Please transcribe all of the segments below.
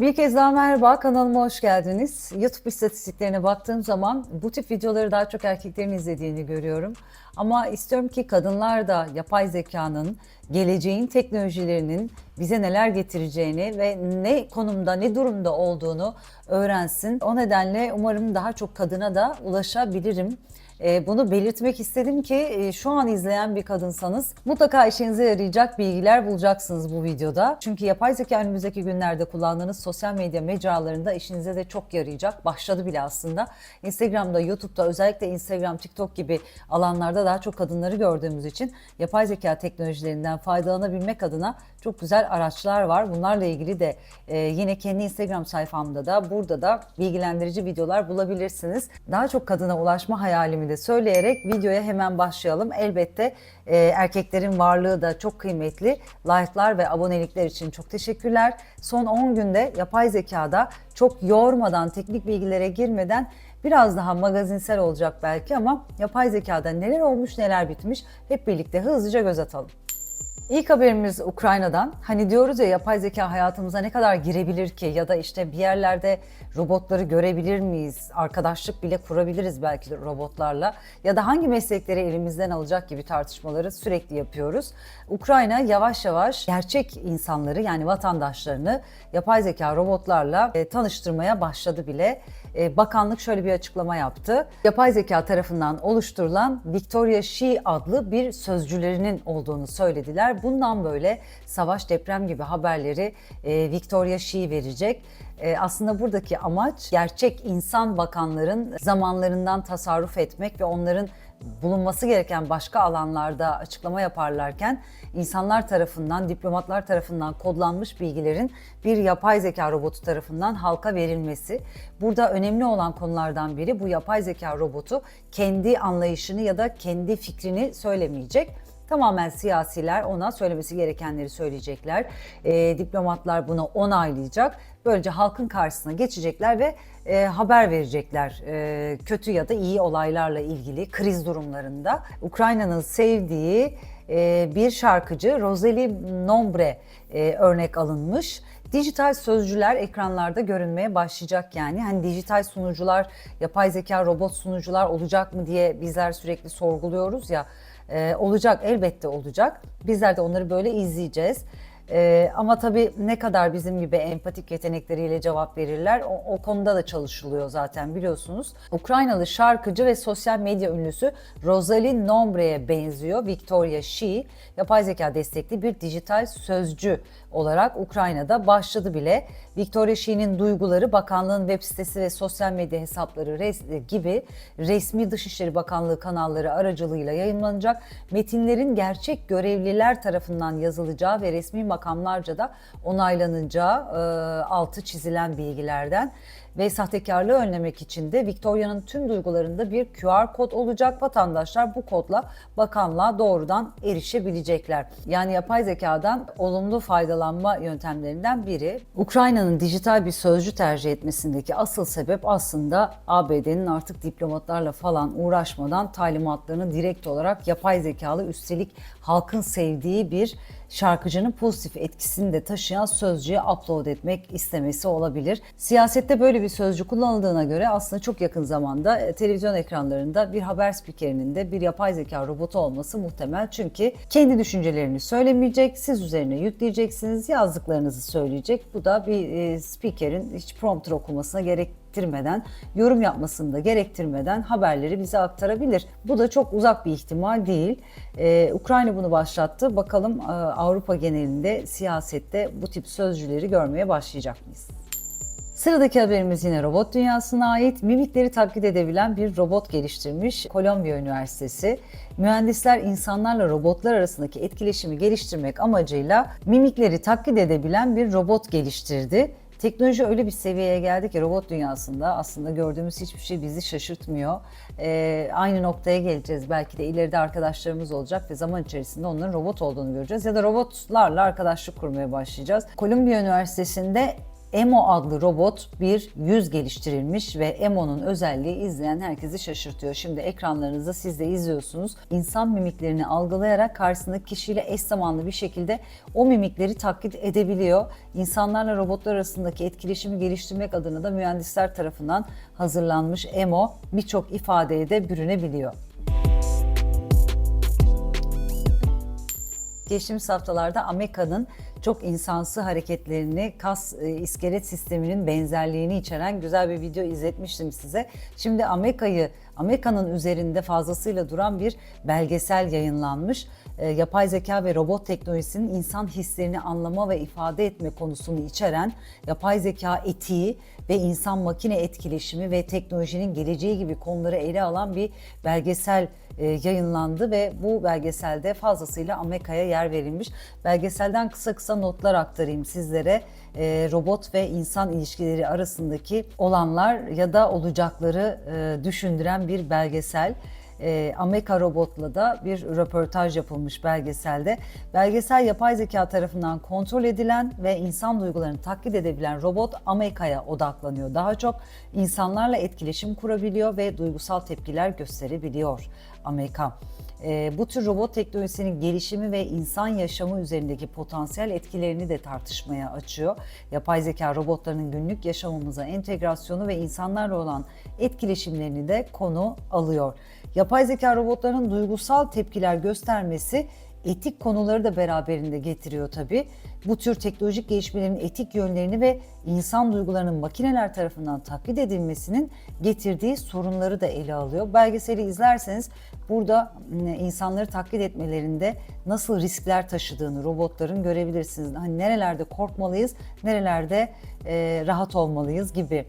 Bir kez daha merhaba, kanalıma hoş geldiniz. YouTube istatistiklerine baktığım zaman bu tip videoları daha çok erkeklerin izlediğini görüyorum. Ama istiyorum ki kadınlar da yapay zekanın, geleceğin teknolojilerinin bize neler getireceğini ve ne konumda, ne durumda olduğunu öğrensin. O nedenle umarım daha çok kadına da ulaşabilirim. Ee, Bunu belirtmek istedim ki e, şu an izleyen bir kadınsanız mutlaka işinize yarayacak bilgiler bulacaksınız bu videoda. Çünkü yapay zeka önümüzdeki günlerde kullandığınız sosyal medya mecralarında işinize de çok yarayacak. Başladı bile aslında. Instagram'da, YouTube'da özellikle Instagram, TikTok gibi alanlarda daha çok kadınları gördüğümüz için yapay zeka teknolojilerinden faydalanabilmek adına çok güzel araçlar var. Bunlarla ilgili de e, yine kendi Instagram sayfamda da burada da bilgilendirici videolar bulabilirsiniz. Daha çok kadına ulaşma hayalimi de söyleyerek videoya hemen başlayalım. Elbette e, erkeklerin varlığı da çok kıymetli. Like'lar ve abonelikler için çok teşekkürler. Son 10 günde yapay zekada çok yormadan, teknik bilgilere girmeden biraz daha magazinsel olacak belki ama yapay zekada neler olmuş neler bitmiş hep birlikte hızlıca göz atalım. İlk haberimiz Ukrayna'dan. Hani diyoruz ya yapay zeka hayatımıza ne kadar girebilir ki ya da işte bir yerlerde robotları görebilir miyiz? Arkadaşlık bile kurabiliriz belki de robotlarla ya da hangi meslekleri elimizden alacak gibi tartışmaları sürekli yapıyoruz. Ukrayna yavaş yavaş gerçek insanları yani vatandaşlarını yapay zeka robotlarla e, tanıştırmaya başladı bile. E, Bakanlık şöyle bir açıklama yaptı. Yapay zeka tarafından oluşturulan Victoria She adlı bir sözcülerinin olduğunu söylediler. Bundan böyle savaş, deprem gibi haberleri e, Victoria She verecek. E, aslında buradaki amaç gerçek insan bakanların zamanlarından tasarruf etmek ve onların bulunması gereken başka alanlarda açıklama yaparlarken insanlar tarafından, diplomatlar tarafından kodlanmış bilgilerin bir yapay zeka robotu tarafından halka verilmesi. Burada önemli olan konulardan biri bu yapay zeka robotu kendi anlayışını ya da kendi fikrini söylemeyecek. Tamamen siyasiler ona söylemesi gerekenleri söyleyecekler. E, diplomatlar bunu onaylayacak. Böylece halkın karşısına geçecekler ve e, haber verecekler e, kötü ya da iyi olaylarla ilgili kriz durumlarında. Ukrayna'nın sevdiği e, bir şarkıcı Rosalie Nombre e, örnek alınmış. Dijital sözcüler ekranlarda görünmeye başlayacak yani. Hani dijital sunucular, yapay zeka robot sunucular olacak mı diye bizler sürekli sorguluyoruz ya. Ee, olacak elbette olacak. Bizler de onları böyle izleyeceğiz. Ee, ama tabii ne kadar bizim gibi empatik yetenekleriyle cevap verirler o, o konuda da çalışılıyor zaten biliyorsunuz. Ukraynalı şarkıcı ve sosyal medya ünlüsü Rosalie Nombre'ye benziyor. Victoria She, yapay zeka destekli bir dijital sözcü olarak Ukrayna'da başladı bile. Victoria She'nin duyguları bakanlığın web sitesi ve sosyal medya hesapları res- gibi resmi Dışişleri Bakanlığı kanalları aracılığıyla yayınlanacak. Metinlerin gerçek görevliler tarafından yazılacağı ve resmi makamlarca da onaylanacağı e, altı çizilen bilgilerden ve sahtekarlığı önlemek için de Victoria'nın tüm duygularında bir QR kod olacak. Vatandaşlar bu kodla bakanlığa doğrudan erişebilecekler. Yani yapay zekadan olumlu faydalanma yöntemlerinden biri. Ukrayna'nın dijital bir sözcü tercih etmesindeki asıl sebep aslında ABD'nin artık diplomatlarla falan uğraşmadan talimatlarını direkt olarak yapay zekalı üstelik halkın sevdiği bir şarkıcının pozitif etkisini de taşıyan sözcüğe upload etmek istemesi olabilir. Siyasette böyle bir sözcü kullanıldığına göre aslında çok yakın zamanda e, televizyon ekranlarında bir haber spikerinin de bir yapay zeka robotu olması muhtemel. Çünkü kendi düşüncelerini söylemeyecek, siz üzerine yükleyeceksiniz, yazdıklarınızı söyleyecek. Bu da bir e, spikerin hiç prompter okumasına gerek gerektirmeden, yorum yapmasını da gerektirmeden haberleri bize aktarabilir. Bu da çok uzak bir ihtimal değil. Ee, Ukrayna bunu başlattı. Bakalım e, Avrupa genelinde siyasette bu tip sözcüleri görmeye başlayacak mıyız? Sıradaki haberimiz yine robot dünyasına ait. Mimikleri taklit edebilen bir robot geliştirmiş Kolombiya Üniversitesi. Mühendisler insanlarla robotlar arasındaki etkileşimi geliştirmek amacıyla mimikleri taklit edebilen bir robot geliştirdi. Teknoloji öyle bir seviyeye geldi ki robot dünyasında aslında gördüğümüz hiçbir şey bizi şaşırtmıyor. Ee, aynı noktaya geleceğiz. Belki de ileride arkadaşlarımız olacak ve zaman içerisinde onların robot olduğunu göreceğiz. Ya da robotlarla arkadaşlık kurmaya başlayacağız. Kolombiya Üniversitesi'nde Emo adlı robot bir yüz geliştirilmiş ve Emo'nun özelliği izleyen herkesi şaşırtıyor. Şimdi ekranlarınızda siz de izliyorsunuz. İnsan mimiklerini algılayarak karşısındaki kişiyle eş zamanlı bir şekilde o mimikleri taklit edebiliyor. İnsanlarla robotlar arasındaki etkileşimi geliştirmek adına da mühendisler tarafından hazırlanmış Emo birçok ifadeye de bürünebiliyor. Geçtiğimiz haftalarda Amerika'nın çok insansı hareketlerini, kas e, iskelet sisteminin benzerliğini içeren güzel bir video izletmiştim size. Şimdi Amerika'yı, Amerika'nın üzerinde fazlasıyla duran bir belgesel yayınlanmış. E, yapay zeka ve robot teknolojisinin insan hislerini anlama ve ifade etme konusunu içeren yapay zeka etiği ve insan makine etkileşimi ve teknolojinin geleceği gibi konuları ele alan bir belgesel e, yayınlandı ve bu belgeselde fazlasıyla Amerika'ya yer verilmiş. Belgeselden kısa kısa notlar aktarayım sizlere. E, robot ve insan ilişkileri arasındaki olanlar ya da olacakları e, düşündüren bir belgesel. E, Amerika Robot'la da bir röportaj yapılmış belgeselde. Belgesel yapay zeka tarafından kontrol edilen ve insan duygularını taklit edebilen robot Amerika'ya odaklanıyor. Daha çok insanlarla etkileşim kurabiliyor ve duygusal tepkiler gösterebiliyor Amerika. E, bu tür robot teknolojisinin gelişimi ve insan yaşamı üzerindeki potansiyel etkilerini de tartışmaya açıyor. Yapay zeka robotlarının günlük yaşamımıza entegrasyonu ve insanlarla olan etkileşimlerini de konu alıyor. Yapay zeka robotlarının duygusal tepkiler göstermesi etik konuları da beraberinde getiriyor tabii. Bu tür teknolojik gelişmelerin etik yönlerini ve insan duygularının makineler tarafından taklit edilmesinin getirdiği sorunları da ele alıyor. Belgeseli izlerseniz burada insanları taklit etmelerinde nasıl riskler taşıdığını robotların görebilirsiniz. Hani nerelerde korkmalıyız, nerelerde e, rahat olmalıyız gibi.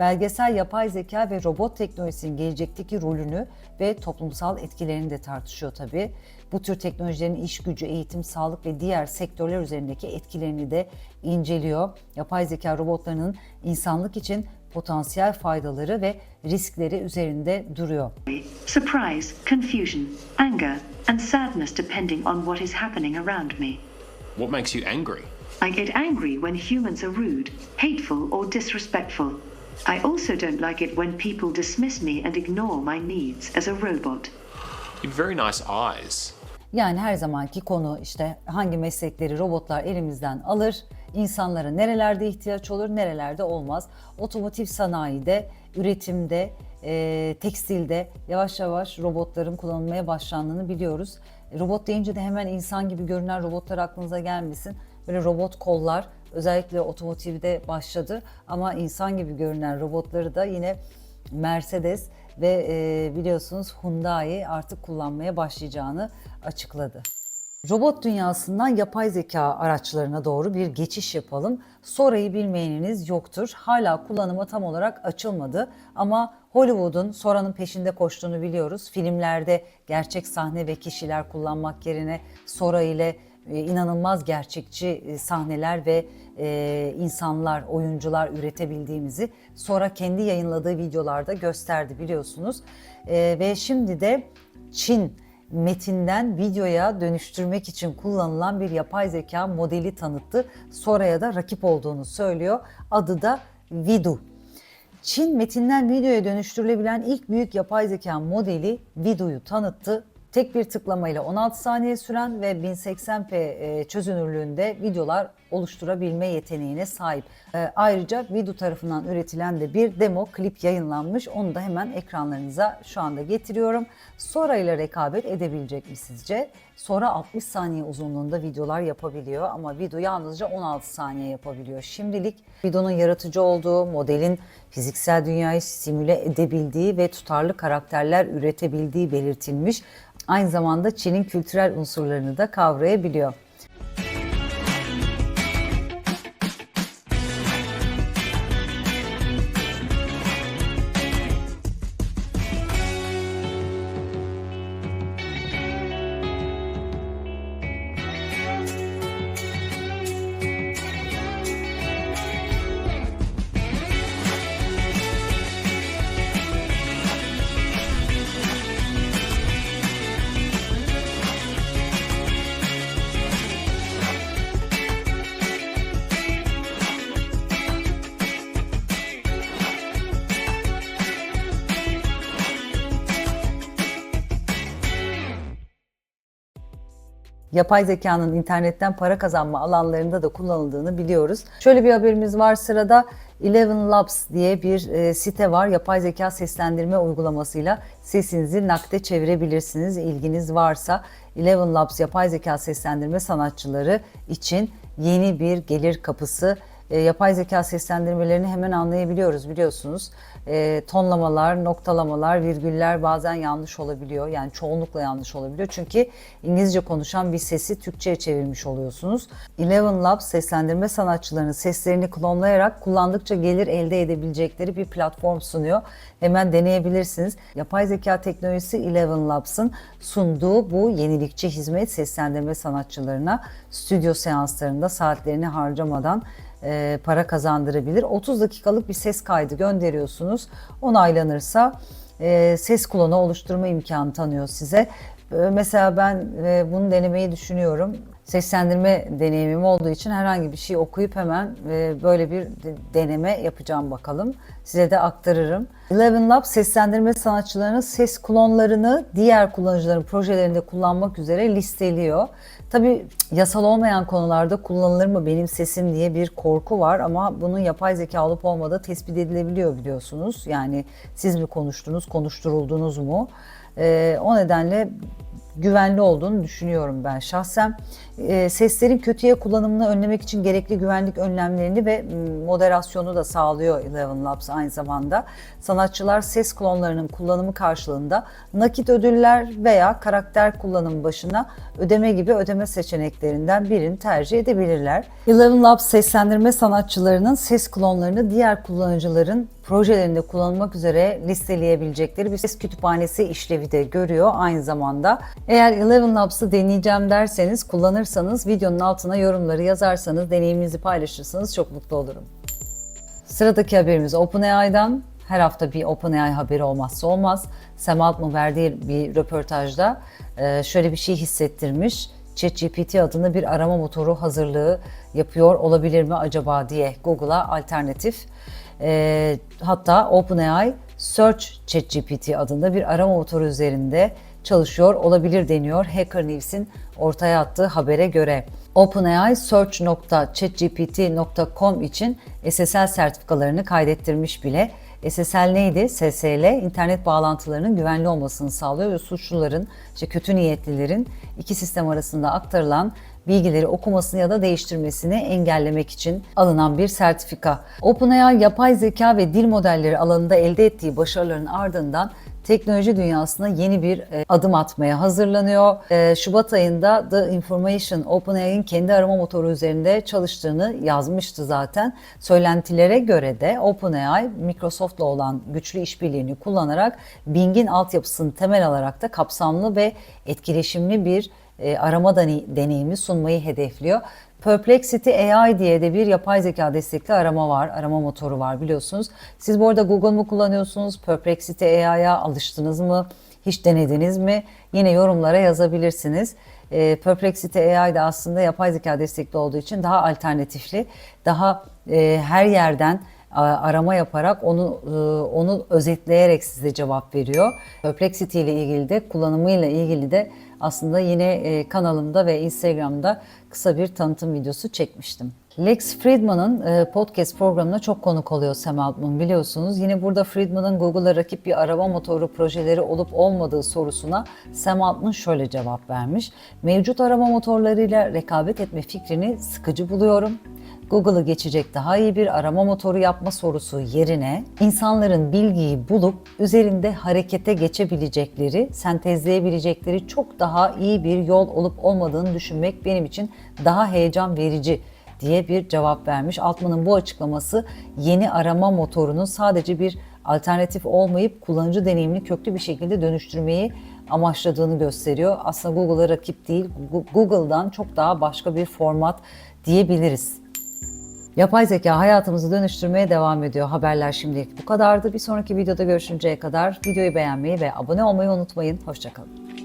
Belgesel yapay zeka ve robot teknolojisinin gelecekteki rolünü ve toplumsal etkilerini de tartışıyor tabii. Bu tür teknolojilerin iş gücü, eğitim, sağlık ve diğer sektörler üzerindeki etkilerini de inceliyor. Yapay zeka robotlarının insanlık için potansiyel faydaları ve riskleri üzerinde duruyor. Surprise, confusion, anger, and sadness depending on what is happening around me. What makes you angry? I get angry when humans are rude, hateful, or disrespectful. I also don't like it when people dismiss me and ignore my needs as a robot. You have very nice eyes. Yani her zamanki konu işte hangi meslekleri robotlar elimizden alır, insanlara nerelerde ihtiyaç olur, nerelerde olmaz. Otomotiv sanayide, üretimde, e, tekstilde yavaş yavaş robotların kullanılmaya başlandığını biliyoruz. Robot deyince de hemen insan gibi görünen robotlar aklınıza gelmesin. Böyle robot kollar özellikle otomotivde başladı ama insan gibi görünen robotları da yine Mercedes ve e, biliyorsunuz Hyundai artık kullanmaya başlayacağını açıkladı. Robot dünyasından yapay zeka araçlarına doğru bir geçiş yapalım. Sora'yı bilmeyeniniz yoktur. Hala kullanıma tam olarak açılmadı ama Hollywood'un Sora'nın peşinde koştuğunu biliyoruz. Filmlerde gerçek sahne ve kişiler kullanmak yerine Sora ile inanılmaz gerçekçi e, sahneler ve e, insanlar, oyuncular üretebildiğimizi sonra kendi yayınladığı videolarda gösterdi biliyorsunuz. Ve şimdi de Çin metinden videoya dönüştürmek için kullanılan bir yapay zeka modeli tanıttı. Sora'ya da rakip olduğunu söylüyor. Adı da Vidu. Çin metinden videoya dönüştürülebilen ilk büyük yapay zeka modeli Vidu'yu tanıttı. Tek bir tıklamayla 16 saniye süren ve 1080p e, çözünürlüğünde videolar oluşturabilme yeteneğine sahip. E, ayrıca Vidu tarafından üretilen de bir demo klip yayınlanmış. Onu da hemen ekranlarınıza şu anda getiriyorum. Sora ile rekabet edebilecek mi sizce? Sora 60 saniye uzunluğunda videolar yapabiliyor ama Vidu yalnızca 16 saniye yapabiliyor. Şimdilik Vidu'nun yaratıcı olduğu, modelin fiziksel dünyayı simüle edebildiği ve tutarlı karakterler üretebildiği belirtilmiş aynı zamanda Çin'in kültürel unsurlarını da kavrayabiliyor. Yapay zekanın internetten para kazanma alanlarında da kullanıldığını biliyoruz. Şöyle bir haberimiz var sırada. Eleven Labs diye bir e, site var. Yapay zeka seslendirme uygulamasıyla sesinizi nakde çevirebilirsiniz. İlginiz varsa Eleven Labs yapay zeka seslendirme sanatçıları için yeni bir gelir kapısı. E, yapay zeka seslendirmelerini hemen anlayabiliyoruz biliyorsunuz. E, tonlamalar, noktalamalar, virgüller bazen yanlış olabiliyor. Yani çoğunlukla yanlış olabiliyor. Çünkü İngilizce konuşan bir sesi Türkçe'ye çevirmiş oluyorsunuz. Eleven Labs seslendirme sanatçılarının seslerini klonlayarak kullandıkça gelir elde edebilecekleri bir platform sunuyor. Hemen deneyebilirsiniz. Yapay zeka teknolojisi Eleven Labs'ın sunduğu bu yenilikçi hizmet seslendirme sanatçılarına stüdyo seanslarında saatlerini harcamadan e, para kazandırabilir. 30 dakikalık bir ses kaydı gönderiyorsunuz. Onaylanırsa e, ses klonu oluşturma imkanı tanıyor size. E, Mesela ben e, bunu denemeyi düşünüyorum. Seslendirme deneyimim olduğu için herhangi bir şey okuyup hemen e, böyle bir de- deneme yapacağım bakalım. Size de aktarırım. Eleven Lab seslendirme sanatçılarının ses klonlarını diğer kullanıcıların projelerinde kullanmak üzere listeliyor. Tabii yasal olmayan konularda kullanılır mı benim sesim diye bir korku var ama bunun yapay zeka olup olmadığı tespit edilebiliyor biliyorsunuz. Yani siz mi konuştunuz, konuşturuldunuz mu? Ee, o nedenle güvenli olduğunu düşünüyorum ben şahsen. Ee, seslerin kötüye kullanımını önlemek için gerekli güvenlik önlemlerini ve moderasyonu da sağlıyor Eleven Labs aynı zamanda. Sanatçılar ses klonlarının kullanımı karşılığında nakit ödüller veya karakter kullanımı başına ödeme gibi ödeme seçeneklerinden birini tercih edebilirler. Eleven Labs seslendirme sanatçılarının ses klonlarını diğer kullanıcıların projelerinde kullanılmak üzere listeleyebilecekleri bir ses kütüphanesi işlevi de görüyor aynı zamanda. Eğer Eleven Labs'ı deneyeceğim derseniz, kullanırsanız videonun altına yorumları yazarsanız, deneyiminizi paylaşırsanız çok mutlu olurum. Sıradaki haberimiz OpenAI'dan. Her hafta bir OpenAI haberi olmazsa olmaz. Sam Altman verdiği bir röportajda e, şöyle bir şey hissettirmiş. ChatGPT adında bir arama motoru hazırlığı yapıyor olabilir mi acaba diye Google'a alternatif. E, hatta OpenAI Search ChatGPT adında bir arama motoru üzerinde çalışıyor olabilir deniyor Hacker News'in ortaya attığı habere göre. OpenAI search.chatgpt.com için SSL sertifikalarını kaydettirmiş bile. SSL neydi? SSL internet bağlantılarının güvenli olmasını sağlıyor ve suçluların, işte kötü niyetlilerin iki sistem arasında aktarılan bilgileri okumasını ya da değiştirmesini engellemek için alınan bir sertifika. OpenAI yapay zeka ve dil modelleri alanında elde ettiği başarıların ardından teknoloji dünyasına yeni bir e, adım atmaya hazırlanıyor. E, Şubat ayında The Information OpenAI'nin kendi arama motoru üzerinde çalıştığını yazmıştı zaten. Söylentilere göre de OpenAI Microsoft'la olan güçlü işbirliğini kullanarak Bing'in altyapısını temel alarak da kapsamlı ve etkileşimli bir e, arama dene- deneyimi sunmayı hedefliyor. Perplexity AI diye de bir yapay zeka destekli arama var, arama motoru var biliyorsunuz. Siz bu arada Google mu kullanıyorsunuz? Perplexity AI'ya alıştınız mı? Hiç denediniz mi? Yine yorumlara yazabilirsiniz. E, Perplexity AI de aslında yapay zeka destekli olduğu için daha alternatifli, daha e, her yerden arama yaparak onu e, onu özetleyerek size cevap veriyor. Perplexity ile ilgili de kullanımıyla ilgili de aslında yine e, kanalımda ve Instagram'da kısa bir tanıtım videosu çekmiştim. Lex Friedman'ın e, podcast programına çok konuk oluyor Sam Altman biliyorsunuz. Yine burada Friedman'ın Google'a rakip bir arama motoru projeleri olup olmadığı sorusuna Sam Altman şöyle cevap vermiş. Mevcut arama motorlarıyla rekabet etme fikrini sıkıcı buluyorum. Google'ı geçecek daha iyi bir arama motoru yapma sorusu yerine insanların bilgiyi bulup üzerinde harekete geçebilecekleri, sentezleyebilecekleri çok daha iyi bir yol olup olmadığını düşünmek benim için daha heyecan verici diye bir cevap vermiş. Altman'ın bu açıklaması yeni arama motorunun sadece bir alternatif olmayıp kullanıcı deneyimini köklü bir şekilde dönüştürmeyi amaçladığını gösteriyor. Aslında Google'a rakip değil, Google'dan çok daha başka bir format diyebiliriz. Yapay zeka hayatımızı dönüştürmeye devam ediyor. Haberler şimdilik bu kadardı. Bir sonraki videoda görüşünceye kadar videoyu beğenmeyi ve abone olmayı unutmayın. Hoşçakalın.